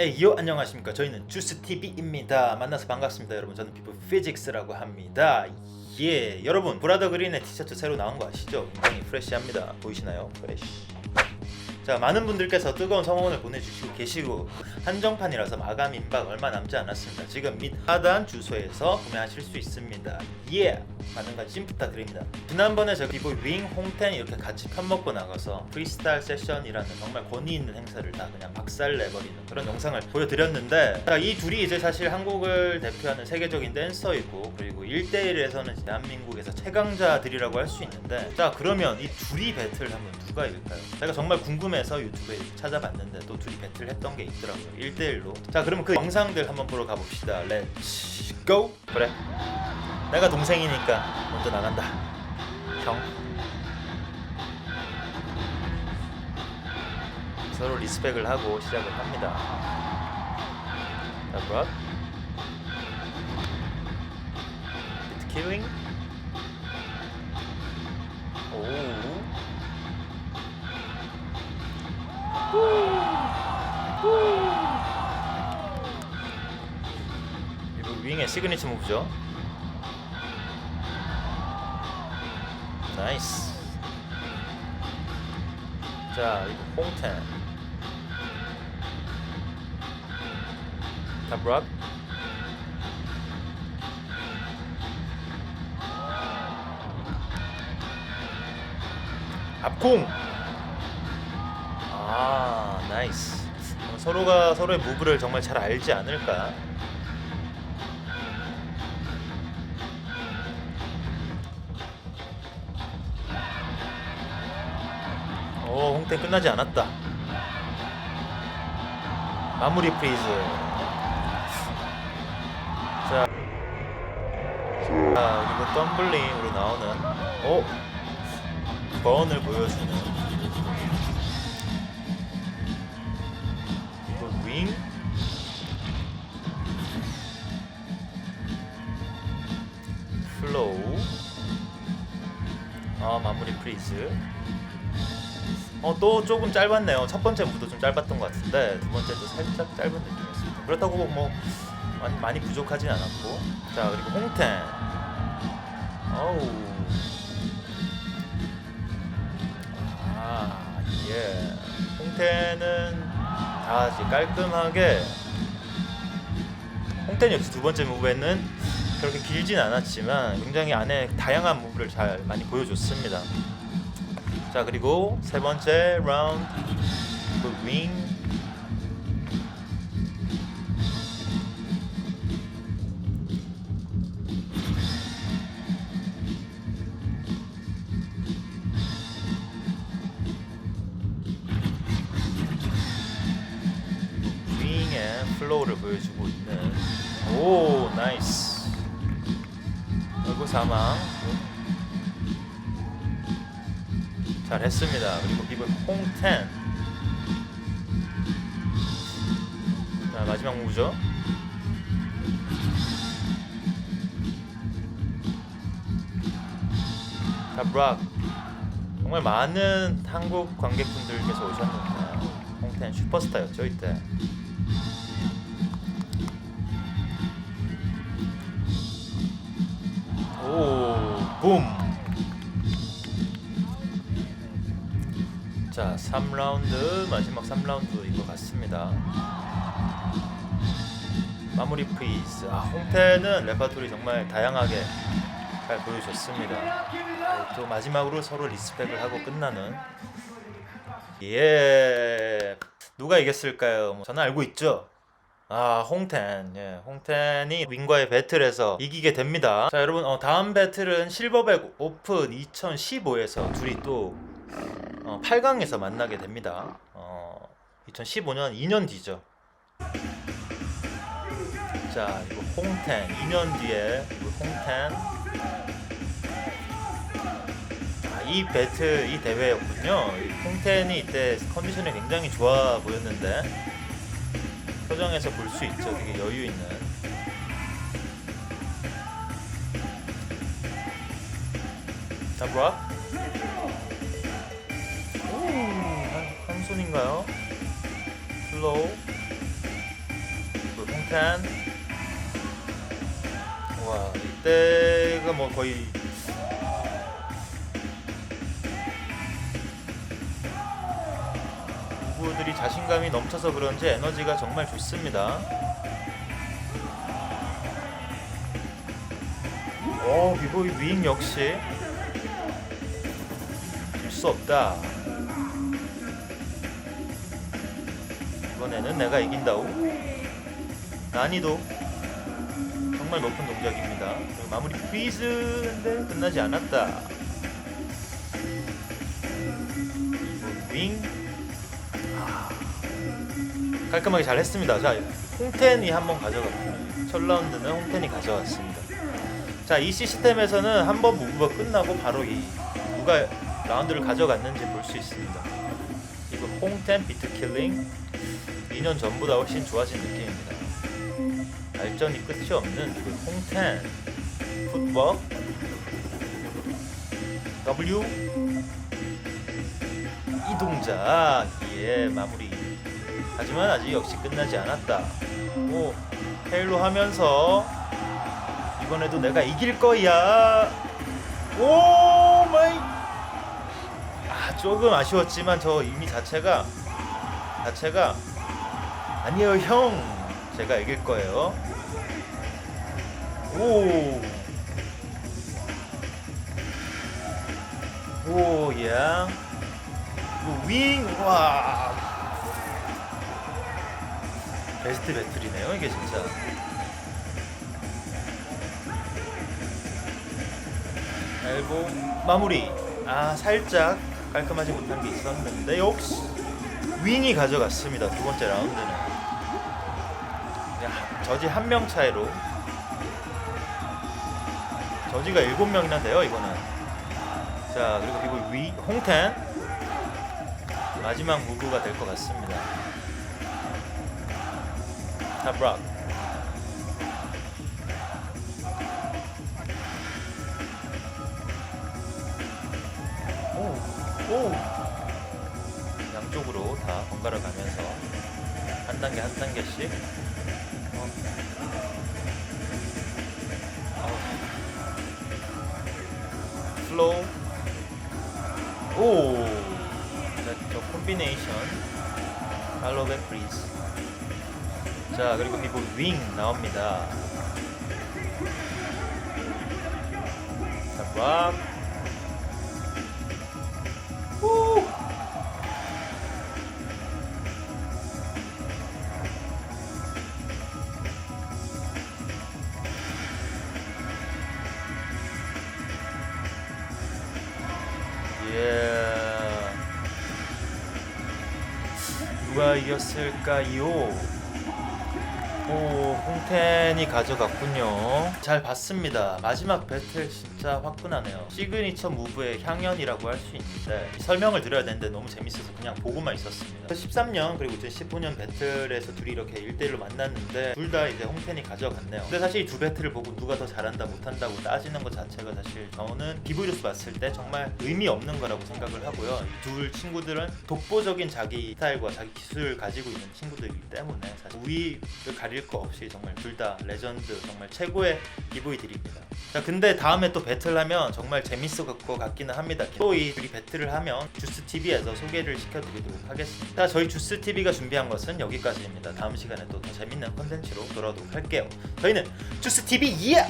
에이요 안녕하십니까. 저희는 주스TV입니다. 만나서 반갑습니다 여러분. 저는 피부 피직스라고 합니다. 예 여러분. 브라더 그린의 티셔츠 새로 나온 거 아시죠? 굉장히 프레시합니다. 보이시나요? 프레시 자 많은 분들께서 뜨거운 성원을 보내주시고 계시고 한정판이라서 마감 임박 얼마 남지 않았습니다. 지금 밑 하단 주소에서 구매하실 수 있습니다. 예! 많은 관심 부탁드립니다. 지난번에 저 비보 윙 홍텐 이렇게 같이 편먹고 나가서 프리스타일 세션이라는 정말 권위 있는 행사를 다 그냥 박살 내버리는 그런 영상을 보여드렸는데 자, 이 둘이 이제 사실 한국을 대표하는 세계적인 댄서이고 그리고 1대1에서는 대한민국에서 최강자들이라고 할 수 있는데 자 그러면 이 둘이 배틀 하면 누가 이길까요? 제가 정말 궁금해 서 유튜브에 찾아봤는데 또 둘이 배틀 했던 게 있더라고요. 1대1로. 자 그러면 그 영상들 한번 보러 가봅시다. 렛츠 고! 그래. 내가 동생이니까 먼저 나간다. 형. 서로 리스펙을 하고 시작을 합니다. 자 브락 비트 킬링 오 이거 윙의 시그니처 무브죠? 나이스. 자 이거 홍텐 탑락. 앞공 아 나이스. 그럼 서로가 서로의 무브를 정말 잘 알지 않을까? 오 홍땡 끝나지 않았다. 마무리 프리즈. 자, 자 그리고 덤블링으로 나오는 오 번을 보여주는 아 프리즈 어또 조금 짧았네요. 첫 번째 무도 좀 짧았던 것 같은데 두 번째도 살짝 짧은 느낌이었습니다. 그렇다고 뭐 많이, 많이 부족하진 않았고. 자 그리고 홍텐. 어우. 아, 예. 홍태는 아주 깔끔하게 홍태는 역시 두 번째 무브에는 그렇게 길진 않았지만 굉장히 안에 다양한 무브를 잘 많이 보여줬습니다. 자 그리고 세 번째 라운드. 그 윙. 윙의 플로우를 보여주고 있는. 오 나이스 그리고 사망 잘했습니다. 그리고 비브 홍텐. 자 마지막 무브죠. 자 브락. 정말 많은 한국 관객분들께서 오셨는데 홍텐 슈퍼스타였죠 이때. 오, 붐. 자, 3라운드 마지막 3라운드인 것 같습니다. 마무리 프리즈. 아, 홍태는 레파토리 정말 다양하게 잘 보여줬습니다. 네, 또 마지막으로 서로 리스펙을 하고 끝나는 예. 누가 이겼을까요? 뭐 저는 알고 있죠. 아 홍텐 예 홍텐이 윙과의 배틀에서 이기게 됩니다 자 여러분 어, 다음 배틀은 실버백 오픈 2015에서 둘이 또 어, 8강에서 만나게 됩니다 어, 2015년 2년 뒤죠 자 이거 홍텐 2년 뒤에 이거 홍텐 아, 이 배틀 이 대회였군요 이 홍텐이 이때 컨디션이 굉장히 좋아 보였는데 표정에서 볼 수 있죠. 되게 여유 있는. 자, 브락. 손인가요? 슬로우. 홍탄 와 이때가 뭐 거의 누구들이 자신감이 넘쳐서 그런지 에너지가 정말 좋습니다. 오 비보이 윙 역시 질 수 없다. 이번에는 내가 이긴다오. 난이도 정말 높은 동작입니다. 마무리 퀴즈인데 끝나지 않았다. 윙 아, 깔끔하게 잘 했습니다. 자, 홍텐이 한번 가져갔고 첫 라운드는 홍텐이 가져왔습니다. 자, 이 시스템에서는 한 번 무브가 끝나고 바로 이 누가 라운드를 가져갔는지 볼 수 있습니다. 이거 홍텐 비트 킬링 2년 전보다 훨씬 좋아진 느낌입니다. 발전이 끝이 없는 그 홍텐 풋워크 W 이 동작 예 마무리. 하지만 아직 역시 끝나지 않았다 오 헤일로 하면서 이번에도 내가 이길 거야. 오 마이. 아 조금 아쉬웠지만 저 이미 자체가 자체가 아니에요 형 제가 이길 거예요 오 오, 예. 이거 윙, 와. 베스트 배틀이네요, 이게 진짜. 엘보 마무리. 아, 살짝 깔끔하지 못한 게 있었는데 역시 윙이 가져갔습니다. 두 번째 라운드는. 저지 한 명 차이로. 저지가 일곱 명이나 돼요, 이거는. 자 그리고 그리고 위 홍텐 마지막 무브가 될 것 같습니다. 탑락 오, 오. 양쪽으로 다 번갈아 가면서 한 단계 한 단계씩. 슬로우 오! 자, 저 콤비네이션 팔로백 프리즈 자 그리고 이거 윙 나옵니다 자 락. 예. 누가 이겼을까요? 오, 홍텐이 가져갔군요. 잘 봤습니다. 마지막 배틀 진짜 화끈하네요. 시그니처 무브의 향연이라고 할 수 있는데 설명을 드려야 되는데 너무 재밌어서 그냥 보고만 있었습니다. 13년 그리고 2015년 배틀에서 둘이 이렇게 1대1로 만났는데 둘 다 이제 홍텐이 가져갔네요. 근데 사실 이 두 배틀을 보고 누가 더 잘한다 못한다고 따지는 것 자체가 사실 저는 비브이로스 봤을 때 정말 의미 없는 거라고 생각을 하고요. 이둘 친구들은 독보적인 자기 스타일과 자기 기술을 가지고 있는 친구들이기 때문에 사실 우위를 가릴 거 없이 정말 둘 다 레전드 정말 최고의 비보이들입니다. 자 근데 다음에 또 배틀하면 정말 재밌을 것 같기는 합니다. 또 이 둘이 배틀을 하면 주스 TV에서 소개를 시켜드리도록 하겠습니다. 자 저희 주스 TV가 준비한 것은 여기까지입니다. 다음 시간에 또 더 재밌는 컨텐츠로 돌아오도록 할게요. 저희는 주스 TV 예!